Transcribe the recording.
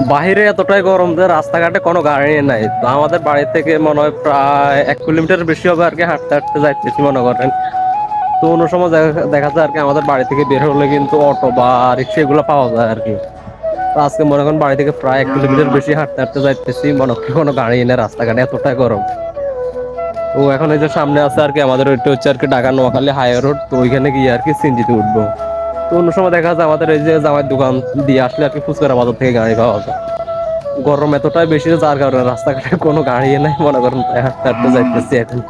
বাহিরে এতটাই গরম যে রাস্তাঘাটে কোনো গাড়ি নাই। তো আমাদের বাড়ি থেকে মনে হয় প্রায় এক কিলোমিটার বেশি হবে আর কি হাঁটতে হাঁটতে যাইতেছি মনে করেন। তো অন্য সময় দেখা- যায় আর কি আমাদের বাড়ি থেকে বের হলে কিন্তু অটো বা রিক্সা এগুলো পাওয়া যায় আর কি। তো আজকে মনে করেন বাড়ি থেকে প্রায় এক কিলোমিটার বেশি হাঁটতে হাঁটতে যাইতেছি, মনে করি কোনো গাড়ি নেই রাস্তাঘাটে, এতটাই গরম। তো এখন এই যে সামনে আছে আর কি আমাদের ওইটা হচ্ছে আর কি ঢাকা নোয়াখালী হাই রোড, তো ওইখানে গিয়ে আর কি সিনজিতে উঠবো। অন্য সময় দেখা যায় আমাদের এই যে জামাই দোকান দিয়ে আসলে আর কি ফুচকারা বাজার থেকে গাড়ি পাওয়া যায়। গরম এতটাই বেশি যার কারণে রাস্তাঘাটে কোনো গাড়ি নাই, মনে করেন হাঁটতে হাঁটতে যাইতেছি এখন।